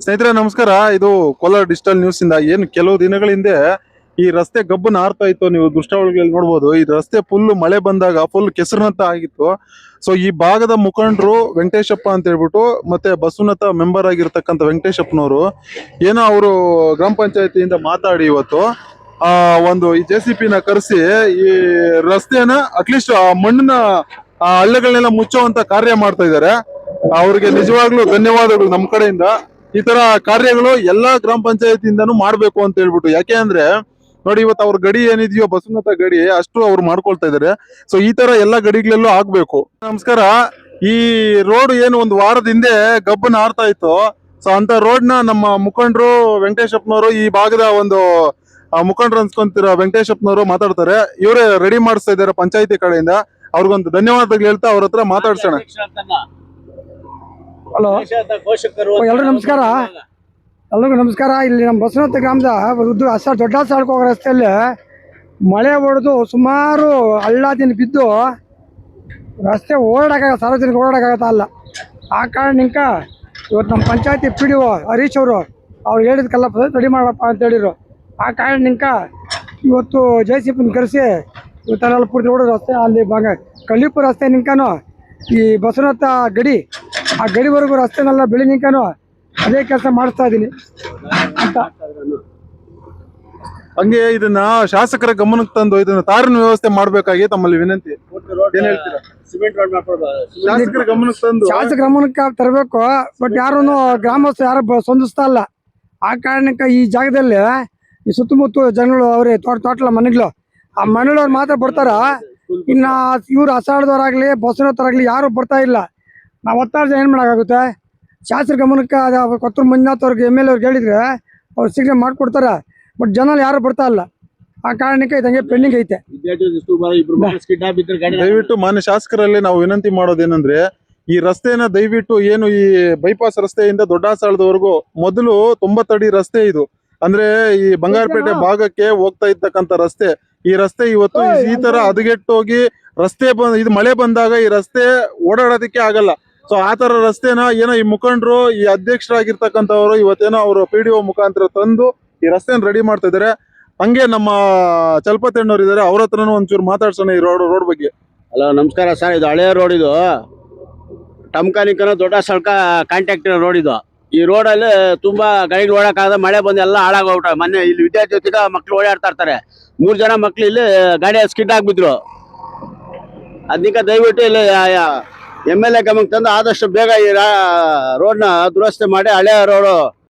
ಸ್ನೇಹಿತರೆ, ನಮಸ್ಕಾರ. ಇದು ಕೋಲಾರ ಡಿಜಿಟಲ್ ನ್ಯೂಸ್ ಇಂದ ಏನು ಕೆಲವು ದಿನಗಳ ಹಿಂದೆ ಈ ರಸ್ತೆ ಗಬ್ಬು ನಾರ್ತಾ ಇತ್ತು. ನೀವು ದುಷ್ಟಾವಳಿಗಳಲ್ಲಿ ನೋಡ್ಬೋದು, ಈ ರಸ್ತೆ ಫುಲ್ ಮಳೆ ಬಂದಾಗ ಫುಲ್ ಕೆಸರಿನಂತ ಆಗಿತ್ತು. ಸೊ ಈ ಭಾಗದ ಮುಖಂಡರು ವೆಂಕಟೇಶಪ್ಪ ಅಂತ ಹೇಳ್ಬಿಟ್ಟು, ಮತ್ತೆ ಬಸವನತ ಮೆಂಬರ್ ಆಗಿರ್ತಕ್ಕಂಥ ವೆಂಕಟೇಶಪ್ಪನವರು, ಏನೋ ಅವರು ಗ್ರಾಮ ಪಂಚಾಯತಿಯಿಂದ ಮಾತಾಡಿ ಇವತ್ತು, ಆ, ಒಂದು ಈ ಜೆ ಸಿ ಪಿನ ಕರೆಸಿ ಈ ರಸ್ತೆನ ಅಟ್ಲೀಸ್ಟ್ ಆ ಮಣ್ಣಿನ ಆ ಹಳ್ಳಿಗಳನ್ನೆಲ್ಲ ಮುಚ್ಚುವಂತ ಕಾರ್ಯ ಮಾಡ್ತಾ ಇದ್ದಾರೆ. ಅವ್ರಿಗೆ ನಿಜವಾಗ್ಲೂ ಧನ್ಯವಾದಗಳು ನಮ್ಮ ಕಡೆಯಿಂದ. ಈ ತರ ಕಾರ್ಯಗಳು ಎಲ್ಲಾ ಗ್ರಾಮ ಪಂಚಾಯತಿಯಿಂದನೂ ಮಾಡ್ಬೇಕು ಅಂತ ಹೇಳ್ಬಿಟ್ಟು. ಯಾಕೆ ಅಂದ್ರೆ, ನೋಡಿ ಇವತ್ತು ಅವ್ರ ಗಡಿ ಏನಿದೆಯೋ, ಬಸವನತ ಗಡಿ, ಅಷ್ಟು ಅವ್ರು ಮಾಡ್ಕೊಳ್ತಾ ಇದಾರೆ ಸೊ ಈ ತರ ಎಲ್ಲಾ ಗಡಿಗಳಲ್ಲೂ ಆಗ್ಬೇಕು. ನಮಸ್ಕಾರ. ಈ ರೋಡ್ ಏನು ಒಂದು ವಾರದ ಹಿಂದೆ ಗಬ್ಬನ ಆರ್ತಾ ಇತ್ತು. ಸೊ ಅಂತ ರೋಡ್ನ ನಮ್ಮ ಮುಖಂಡರು ವೆಂಕಟೇಶಪ್ಪನವರು ಈ ಭಾಗದ ಒಂದು ಮುಖಂಡರು ಅನ್ಸ್ಕೊಂತಿರೋ, ವೆಂಕಟೇಶಪ್ಪನವರು ಮಾತಾಡ್ತಾರೆ. ಇವರೇ ರೆಡಿ ಮಾಡಿಸ್ತಾ ಇದ್ದಾರೆ ಪಂಚಾಯತಿ ಕಡೆಯಿಂದ. ಅವ್ರಿಗೊಂದು ಧನ್ಯವಾದಗಳು ಹೇಳ್ತಾ ಅವ್ರ ಹತ್ರ ಮಾತಾಡ್ಸೋಣ. ಹಲೋ. ಎಲ್ರಿಗೂ ನಮಸ್ಕಾರ. ಎಲ್ರಿಗೂ ನಮಸ್ಕಾರ. ಇಲ್ಲಿ ನಮ್ಮ ಬಸವನತ್ತ ಗ್ರಾಮದ ಉದ್ದು ಹಸ ದೊಡ್ಡ ಹೋಗೋ ರಸ್ತೆಯಲ್ಲಿ ಮಳೆ ಹೊಡೆದು ಸುಮಾರು ಹಳ್ಳದಿಂದ ಬಿದ್ದು ರಸ್ತೆ ಓಡಾಡಕ್ಕಾಗ ಸಾರ್ವಜನಿಕ ಓಡಾಡಕ್ಕಾಗತ್ತ ಅಲ್ಲ ಆ ಕಾರಣಕ್ಕ ಇವತ್ತು ನಮ್ಮ ಪಂಚಾಯತಿ ಪಿ ಡಿ ಒ ಹರೀಶ್ ಅವರು ಅವ್ರು ಹೇಳಿದ್ಕಲ್ಲ ರೆಡಿ ಮಾಡಪ್ಪ ಅಂತ ಹೇಳಿದ್ರು. ಆ ಕಾರಣಕ್ಕ ಇವತ್ತು ಜೆ ಸಿ ಪಿನ ಕರೆಸಿ ಇವತ್ತೆಲ್ಲ ಪೂರ್ತಿ ರೋಡ್ ರಸ್ತೆ ಅಲ್ಲಿ ಭಾಗ ಕಳ್ಳಿಪುರ ರಸ್ತೆ ನಿಂಕನು ಈ ಬಸವನತ್ತ ಗಡಿ ಆ ಗಡಿವರೆಗೂ ರಸ್ತೆನೆಲ್ಲ ಬೆಳಿ ನಿಂಕನು ಅದೇ ಕೆಲಸ ಮಾಡಿಸ್ತಾ ಇದ್ದೀನಿ ಅಂತ. ಹಂಗೆ ಇದನ್ನ ಶಾಸಕರ ಗಮನಕ್ಕೆ ತಂದು ಇದನ್ನ ತಾರಿನ ವ್ಯವಸ್ಥೆ ಮಾಡ್ಬೇಕಾಗಿ ತಮ್ಮಲ್ಲಿ ವಿನಂತಿ. ಏನ್ ಹೇಳ್ತೀರಾ? ಶಾಸಕರ ಗಮನಕ್ಕೆ ತಂದು ಶಾಸಕ ಗಮನಕ್ಕೆ ತರಬೇಕು? ಬಟ್ ಯಾರೂ ಗ್ರಾಮಸ್ಥರು ಯಾರು ಸ್ಪಂದಿಸ್ತಾ ಇಲ್ಲ. ಆ ಕಾರಣಕ್ಕೆ ಈ ಜಾಗದಲ್ಲಿ ಈ ಸುತ್ತಮುತ್ತ ಜನಗಳು ಅವ್ರೆ ತೋಟ ತೋಟಲ ಮನೆಗಳು ಆ ಮನೆಗಳವ್ರು ಮಾತ್ರ ಬರ್ತಾರ. ಇನ್ನ ಇವ್ರು ಅಸಾಡದವ್ರಾಗ್ಲಿ ಬಸವನತ್ತರಾಗ್ಲಿ ಯಾರು ಬರ್ತಾ ಇಲ್ಲ. ನಾವು ಒತ್ತಾರ ಏನ್ ಮಾಡಕ್ಕಾಗುತ್ತೆ? ಶಾಸ್ತ್ರ ಗಮನಕ್ಕೆ ಅದು ಕೊತ್ತೂರು ಮಂಜುನಾಥ್ ಅವ್ರಿಗೆ ಎಂ ಎಲ್ ಅವ್ರಿಗೆ ಹೇಳಿದ್ರೆ ಅವ್ರು ಶೀಘ್ರ ಮಾಡ್ಕೊಡ್ತಾರೆ. ಬಟ್ ಜನ ಯಾರು ಬರ್ತಾ ಇಲ್ಲ. ಆ ಕಾರಣಕ್ಕೆ ಇದಂಗೆ ಪೆಂಡಿಂಗ್ ಐತೆ. ವಿದ್ಯಾರ್ಥಿ ಸುಮಾರು ಇಬ್ರು ಮಕ್ಕಳು ಸ್ಕಿಡ್ ಬಿದ್ದರೆ ಗಾಡಿ ದಯವಿಟ್ಟು ಮಾನ್ಯ ಶಾಸಕರಲ್ಲಿ ನಾವು ವಿನಂತಿ ಮಾಡೋದೇನಂದ್ರೆ ಈ ರಸ್ತೆನ ದಯವಿಟ್ಟು ಏನು ಈ ಬೈಪಾಸ್ ರಸ್ತೆಯಿಂದ ದೊಡ್ಡ ಸಾಲದವರೆಗೂ ಮೊದಲು ತೊಂಬತ್ತಡಿ ರಸ್ತೆ ಇದು. ಅಂದ್ರೆ ಈ ಬಂಗಾರಪೇಟೆ ಭಾಗಕ್ಕೆ ಹೋಗ್ತಾ ಇರ್ತಕ್ಕಂಥ ರಸ್ತೆ. ಈ ರಸ್ತೆ ಇವತ್ತು ಈ- ತರ ಹದಗೆಟ್ಟೋಗಿ ರಸ್ತೆ ಬಂದ್ ಇದು ಮಳೆ ಬಂದಾಗ ಈ ರಸ್ತೆ ಓಡಾಡೋದಕ್ಕೆ ಆಗಲ್ಲ. ಸೊ ಆ ತರ ರಸ್ತೆನ ಏನೋ ಈ ಮುಖಂಡರು ಈ ಅಧ್ಯಕ್ಷರಾಗಿರ್ತಕ್ಕಂಥವ್ರು ಇವತ್ತೇನೋ ಅವರು ಪಿ ಡಿ ಒ ಮುಖಾಂತರ ತಂದು ಈ ರಸ್ತೆನ ರೆಡಿ ಮಾಡ್ತಾ ಇದಾರೆ ಹಂಗೆ ನಮ್ಮ ಚಲ್ಪತೆಣ್ಣವ್ರು ಇದಾರೆ ಅವ್ರ ಹತ್ರನೂ ಒಂಚೂರು ಮಾತಾಡ್ಸೋಣ ಈ ರೋಡ್ ರೋಡ್ ಬಗ್ಗೆ. ಹಲೋ ನಮಸ್ಕಾರ ಸರ್. ಇದು ಹಳೆಯ ರೋಡ್ ಇದು. ಟಮ್ಕಾನಿಕನ ದೊಡ್ಡ ಸಳ್ಕ ಕಾಂಟ್ಯಾಕ್ಟ್ ರೋಡ್ ಇದು. ಈ ರೋಡಲ್ಲಿ ತುಂಬಾ ಗಾಡಿಗಳು ಓಡಾಕಾಗದ ಮಳೆ ಬಂದು ಎಲ್ಲ ಹಾಳಾಗೋಗ್ಬಿಟ್ಟ. ಮೊನ್ನೆ ಇಲ್ಲಿ ವಿದ್ಯಾರ್ಥಿ ಮಕ್ಳು ಓಡಾಡ್ತಾ ಇರ್ತಾರೆ. ಮೂರ್ ಜನ ಮಕ್ಳು ಇಲ್ಲಿ ಗಾಡಿ ಸ್ಕಿಡ್ ಆಗ್ಬಿದ್ರು ಅದಕ್ಕೆ ದಯವಿಟ್ಟು ಇಲ್ಲಿ ಎಂ ಎಲ್ ಎ ಗಮನಕ್ಕೆ ತಂದು ಆದಷ್ಟು ಬೇಗ ಈ ರೋಡ್ನ ದುರಸ್ತಿ ಮಾಡಿ ಹಳೆ ರೋಡು